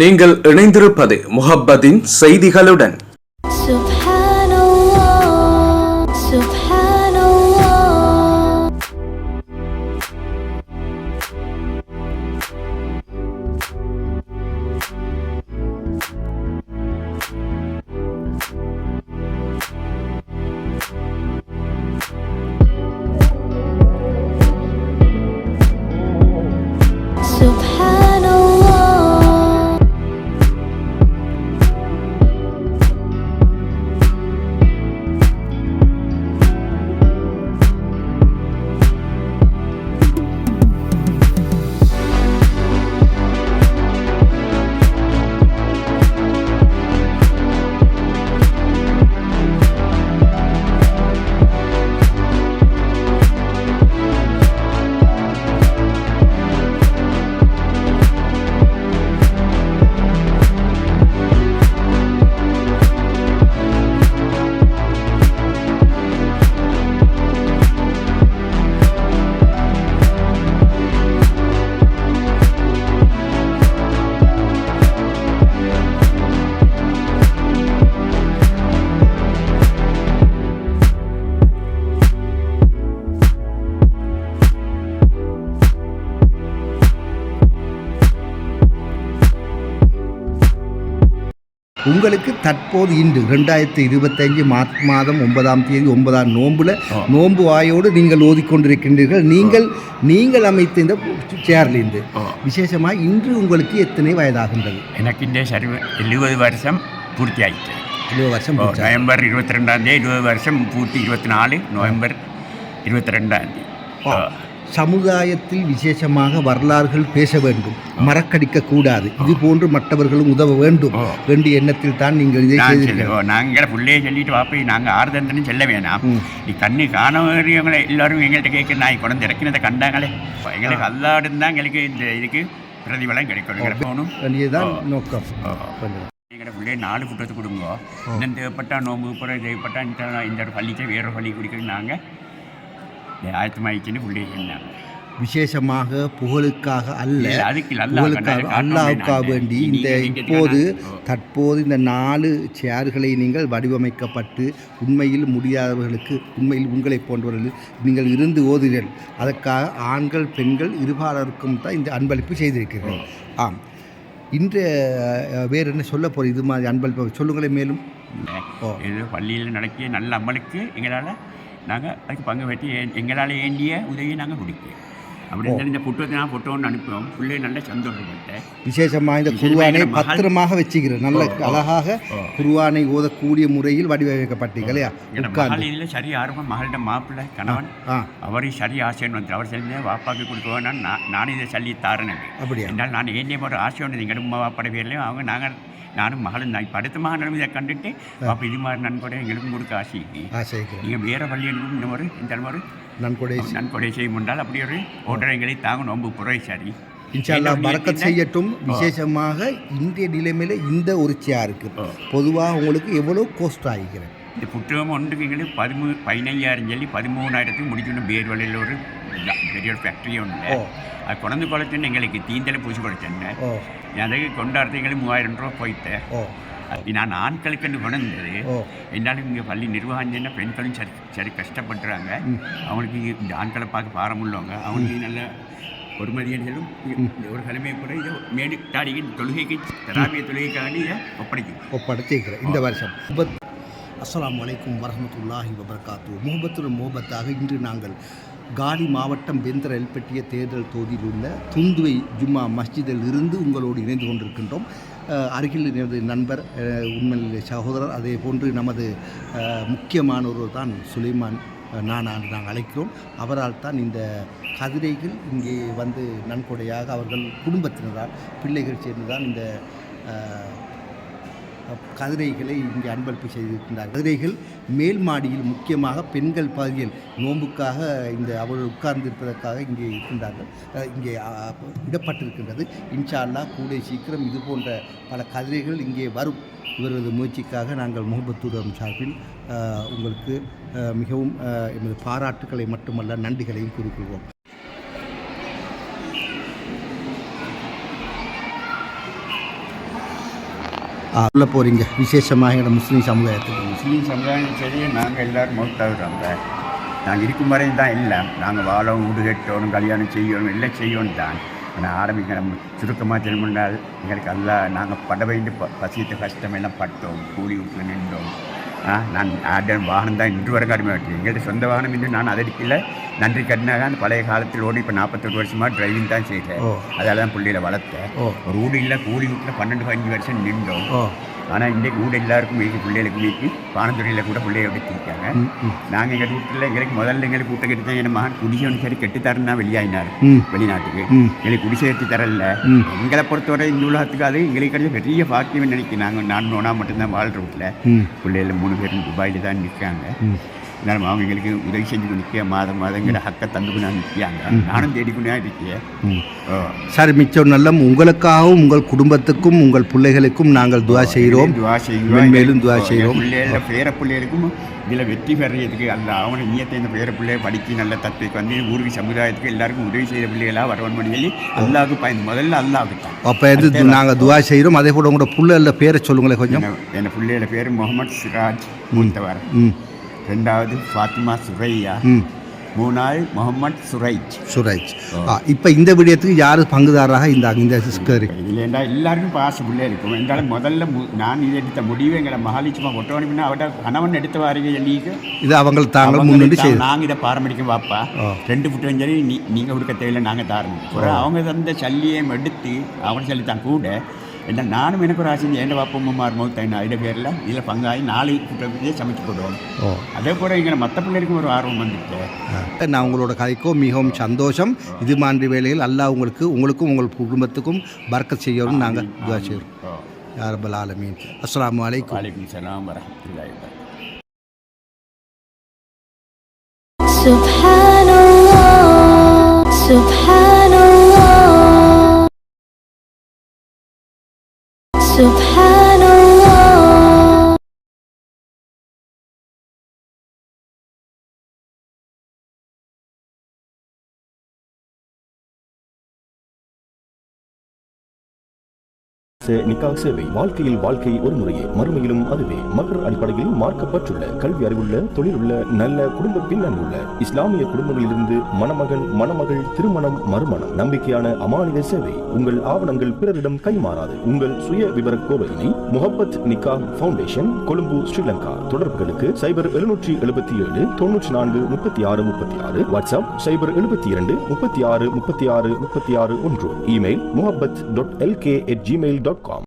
நீங்கள் இணைந்திருப்பது முஹப்பதின் செய்திகளுடன். உங்களுக்கு தற்போது இன்று ரெண்டாயிரத்தி இருபத்தஞ்சு மார்ச் மாதம் ஒன்பதாம் தேதி ஒன்பதாம் நோன்புல நோன்பு வாயோடு நீங்கள் ஓதிக்கொண்டிருக்கின்றீர்கள். நீங்கள் நீங்கள் அமைத்த இந்த சேர்லேருந்து விசேஷமாக இன்று உங்களுக்கு எத்தனை வயதாகின்றது? எனக்கு இந்த சர்வ எழுபது வருஷம் பூர்த்தி ஆயிடுச்சு இருபது வருஷம்? நவம்பர் இருபத்தி ரெண்டாம் தேதி இருபது வருஷம் பூர்த்தி இருபத்தி நாலு நவம்பர் இருபத்தி ரெண்டாம் தேதி. சமுதாயத்தில் விசேஷமாக வரலாறுகள் பேச வேண்டும். மறக்கடிக்க கூடாது இது போன்று மற்றவர்களும் உதவ வேண்டும். என்ற எண்ணத்தில் தான் நீங்கள் இதை நாங்கள் பிள்ளைய சொல்லிட்டு வாப்பி நாங்கள் ஆறுதந்தன்னு சொல்ல வேணாம். நீ கண்ணு காணவங்களை எல்லாரும் எங்கள்கிட்ட கேட்க நான் குழந்தை இறக்கினதை கண்டாங்களே. எங்களுக்கு அல்லாடும் தான் எங்களுக்கு இந்த இதுக்கு பிரதிபலம் கிடைக்கணும். நோக்கம். ஆ. பண்ணுங்க. எங்களை பிள்ளைய நாலு புட்டத்து கொடுங்க. இன்னும் தேவைப்பட்டா நோம்பு புற தேவைப்பட்டா இந்த இந்த பள்ளிக்கு வேற பள்ளி குடிக்கிறது நாங்கள் ஆயத்தமாயிடுச்சுன்னு சொன்னாங்க விசேஷமாக புகழுக்காக அல்ல புகழுக்காக அல்லாவுக்காக வேண்டி. இந்த இப்போது. தற்போது இந்த நாலு சேர்களை நீங்கள் வடிவமைக்கப்பட்டு உண்மையில் முடியாதவர்களுக்கு உண்மையில் உங்களை போன்றவர்கள் நீங்கள் இருந்து ஓதுகிறீர்கள் அதற்காக ஆண்கள் பெண்கள் இருபாலருக்கும் தான் இந்த அன்பளிப்பு செய்திருக்கிறீர்கள் ஆம். இன்று வேறு என்ன சொல்ல போகிற இது மாதிரி அன்பளிப்பு? சொல்லுங்களேன் மேலும். பள்ளியில் நடக்கிய நல்ல அமலுக்கு எங்களால் நாங்கள் அதுக்கு பங்கு பெற்று எங்களால் ஏண்டிய உதவியை நாங்கள் கொடுப்போம் அப்படி இருந்தாலும் இந்த புத்தகத்தை நான் ஃபோட்டோன்னு அனுப்புவோம் பிள்ளை நல்ல சந்தோஷப்பட்டேன் விசேஷமாக இந்த குருவானை பத்திரமாக வச்சுக்கிறேன் நல்ல அழகாக. குருவானை ஓதக்கூடிய முறையில் வடிவமைக்கப்பட்டீங்க இல்லையா மகளில் சரி ஆர்வம் மகளிட மாப்பிள்ளை கணவன் அவரை சரி ஆசைன்னு வந்து அவர் செஞ்ச வாப்பாக்கு கொடுக்குவோம் நான் நானும் இதை சொல்லி தாரேன் அப்படியா என்றால் நான் என்னைய போகிற ஆசை ஒன்று எங்கள் உமா வாப்பாட பேர்லையும் அவங்க நாங்கள் நானும் மகளும் தான் இப்போ அடுத்த மகனும் இதை கண்டுட்டு அப்போ இது மாதிரி நன்கொடை எங்களுக்கும் கொடுக்க ஆசை ஆசைக்கிறேன் நீங்கள் வேறு பள்ளிகளுக்கும் இந்த மாதிரி இந்த மாதிரி நன்கொடை நன்கொடை செய்யும் என்றால் அப்படி ஒரு ஒன்றரை எங்களை தாங்க நோம்பு புறை சரி இன்ஷால்லா பறக்கத்? செய்யட்டும். விசேஷமாக இந்திய நிலைமையில் இந்த ஒரு சேர் இருக்கு. ஓ. பொதுவாக உங்களுக்கு எவ்வளோ கோஸ்ட் ஆகிக்கிறேன் இந்த புத்தகம் ஒன்றுக்கு எங்களுக்கு பதிமூ பதினைஞ்சாயிரம் சொல்லி பதிமூணாயிரத்துக்கு முடிக்கணும். பேர் வழியில் ஒரு பெரிய ஒரு ஃபேக்ட்ரி ஒன்று அது கொண்டு குளத்துன்னு எங்களுக்கு தீந்தலை பூசி கொடுத்தேன் அதுக்கு கொண்டாடுறது எங்களுக்கு மூவாயிரம் ரூபா போயிட்டேன் நான் ஆண்களுக்குன்னு கொண்டது ஓ. என்னாலும் இங்கே பள்ளி நிர்வாகம் செய்யணும் பெண்களும் சரி சரி கஷ்டப்படுறாங்க. அவங்களுக்கு இந்த ஆண்களை பார்க்க பாரம் உள்ளவங்க அவங்களுக்கு நல்ல பொறுமதியர்களும் ஒரு கிழமையை கூட இதை மேடு தாடிக்கு தொழுகைக்கு தராபிய தொழுகைக்காண்டி இதை ஒப்படைக்கும். ஒப்படைச்சிருக்கிறேன் இந்த வருஷம். முபத் அஸ்ஸலாமு அலைக்கும் வரஹ்மத்துல்லாஹி வபரகாத்து முகபத்துடன் முகபத்தாக இன்று நாங்கள் காலி மாவட்டம் பெந்தர எல்பெட்டிய தேர்தல் தொகுதியில் உள்ள துந்துவை ஜும்மா மஸ்ஜிதில் இருந்து உங்களோடு இணைந்து கொண்டிருக்கின்றோம். அருகில் எனது நண்பர் உண்மையில் உண்மையிலே சகோதரர் அதே போன்று நமது முக்கியமான ஒருவர் தான் சுலைமான் நான் நாங்கள் அழைக்கிறோம். அவரால் தான் இந்த கதிரைகள் இங்கே வந்து நன்கொடையாக அவர்கள் குடும்பத்தினரால் பிள்ளைகள் சேர்ந்து தான் இந்த கதிரைகளை இங்கே அன்பளிப்பு செய்திருக்கின்றார். கதிரைகள் மேல் மாடியில் முக்கியமாக பெண்கள் பகுதியில் நோன்புக்காக இந்த அவர்கள் உட்கார்ந்திருப்பதற்காக இங்கே இருக்கின்றார்கள். இங்கே இடப்பட்டிருக்கின்றது. இன்ஷா அல்லாஹ் கூடிய சீக்கிரம் இது போன்ற பல கதிரைகள் இங்கே வரும். இவரது முயற்சிக்காக நாங்கள் முகபத்துடன் சார்பில் உங்களுக்கு மிகவும் எமது பாராட்டுக்களை மட்டுமல்ல நன்றிகளையும் கூறிக்கொள்வோம். சொல்ல போகிறீங்க விசேஷமாக எங்களோட முஸ்லீம் சமுதாயத்துக்கு. முஸ்லீம் சமுதாயம் சரி நாங்கள் எல்லோரும் மௌத்தாகிறோங்க நாங்கள் இருக்கும் வரையும் தான் இல்லை. நாங்கள் வாழவும் வீடு கட்டணும் கல்யாணம் செய்யணும் எல்லாம் செய்யணும் தான். ஆனால் ஆரம்பிக்க நம்ம சுருக்கமாக திரும்பினால் எங்களுக்கு எல்லாம் நாங்கள் பட வேண்டி ப பசித்த கஷ்டம் எல்லாம் பட்டோம். கூலி விட்டு நின்றோம். நான் ஆடன் வாகனம் தான் இன்று வரை கடுமையாட்டு எங்கள்கிட்ட சொந்த வாகனம் இன்று நான் அதற்கில் நன்றி கட்டினாக அந்த பழைய காலத்தில் ஓடி இப்போ நாற்பத்தெட்டு வருஷமாக டிரைவிங் தான் ஓ. அதால் தான் பிள்ளையில வளர்த்தேன். வீடு இல்லை கூலி வீட்டில் பன்னெண்டு பதினஞ்சு வருஷம் நின்றோம். ஆனால் இன்றைக்கு வீடு எல்லாருக்கும் வீட்டு பிள்ளைகளுக்கு வீட்டு பானந்துறையில் கூட பிள்ளைய எடுத்திருக்காங்க. நாங்கள் எங்கள் வீட்டில் எங்களுக்கு முதல்ல எங்களுக்கு கூட்ட கட்டி தான் என் மகன் குடிசை சரி கெட்டுத்தரேன்னா வெளியாயினார். ம். வெளிநாட்டுக்கு. எங்களுக்கு குடிசை கட்டி தரல. எங்களை பொறுத்தவரை இந்த உலகத்துக்கு அது எங்களுக்கு கிடைச்ச பெரிய பாக்கியம் நினைக்கிறேன். நாங்கள் நான் நோனா மட்டும்தான் வாழ்கிற வீட்டில். பிள்ளைகள் மூணு மூணு பேரும் துபாயில் தான் நிற்காங்க இருந்தாலும் அவங்க எங்களுக்கு உதவி செஞ்சு நிற்க மாதம் மாதங்கிற ஹக்கை தந்துக்குனா நிற்காங்க நானும் தேடிக்குனா இருக்கேன் சார் மிச்சம் நல்லம் உங்களுக்காகவும் உங்கள் குடும்பத்துக்கும் உங்கள் பிள்ளைகளுக்கும் நாங்கள் துவா செய்கிறோம் துவா செய்கிறோம் மென்மேலும் துவா செய்கிறோம் பிள்ளைகள பேர பிள்ளைகளுக்கும் இதில் வெற்றி பெறதுக்கு அல்ல அவனை நீயத்தை இந்த பேர பிள்ளைய படித்து நல்ல தத்துவக்கு வந்து ஊருக்கு சமுதாயத்துக்கு எல்லாருக்கும் உதவி செய்த பிள்ளைகளாக வரவன் சொல்லி அல்லாவுக்கு பயந்து முதல்ல அல்லாவுக்கு அப்போ வந்து நாங்கள் துவா செய்கிறோம் அதே போல் உங்களோட பிள்ளைகள பேரை சொல்லுங்களேன் கொஞ்சம் என் பிள்ளைகள பேர் முகமது சிராஜ் மூத்தவர் ம் ரெண்டாவது ஃபாத்திமா சுரையா. மூணாவது முகமது சுரைஜ். சுரேஜ். இப்போ இந்த விடயத்துக்கு யார் பங்குதாரராக இந்த இந்த சிஸ்கர் இதில் என்ன எல்லாருக்கும் பாச பிள்ளை இருக்கும். என்றாலும் முதல்ல நான் இது எடுத்த முடிவு எங்களை மகாலிச்சுமா கொட்டவனுக்குன்னா அவட்ட கணவன் எடுத்த வாரிக எல்லிக்கு இது அவங்க தாங்கள் முன்னிட்டு செய்து. நாங்கள் இதை பாரம்பரியம் வாப்பா. ரெண்டு புட்டு சரி நீ நீங்கள் கொடுக்க தேவையில்லை நாங்கள் தாரோம் அவங்க தந்த சல்லியம் எடுத்து அவன் சொல்லி தான் கூட என்ன நானும் எனக்கு ஒரு ஆசை என் வாப்பம்மா மௌத்தாயின் அதில் பேரில் இதில் பங்காகி நாலு குற்றத்தையே சமைச்சு போடுவோம் ஓ அதே போல் எங்களை மற்ற பிள்ளைகளுக்கும் ஒரு ஆர்வம் வந்துட்டு ஆ. நான் உங்களோட கதைக்கோ மிகவும் சந்தோஷம் இது மாதிரி வேலையில் அல்லாஹ் உங்களுக்கு உங்களுக்கும் உங்கள் குடும்பத்துக்கும் பறக்கத் செய்யணும் நாங்கள் துவா செய்கிறோம் யாரபல் ஆலமீன் அஸ்ஸலாமு அலைக்கும் வாலைக்கும் சலாம் வரமத்துல்லாஹி வபரகாத்துஹு سبحان الله سبحان ச சேவை வாழ்க்கையில் வாழ்க்கை ஒரு முறையே. மறுமையிலும் அதுவே. மகர் அடிப்படையில் மார்க்கப்பட்டுள்ள கல்வி அறிவுள்ள தொழிலுள்ள நல்ல குடும்ப பின்னணி உள்ள இஸ்லாமிய குடும்பங்களிலிருந்து மணமகன் மணமகள் திருமணம் மறுமணம். நம்பிக்கையான அமானித சேவை. உங்கள் ஆவணங்கள் பிறரிடம் கைமாறாது. உங்கள் சுய விவர கோவையினை முகப்பத் நிக்கா ஃபவுண்டேஷன் கொழும்பு ஸ்ரீலங்கா. தொடர்புகளுக்கு சைபர் எழுநூற்றி எழுபத்தி ஏழு தொன்னூற்றி நான்கு முப்பத்தி ஆறு முப்பத்தி ஆறு. வாட்ஸ்அப் சைபர் எழுபத்தி இரண்டு முப்பத்தி ஆறு முப்பத்தி ஆறு முப்பத்தி ஆறு ஒன்று. Email முகப்பத் dot LK at Gmail dot com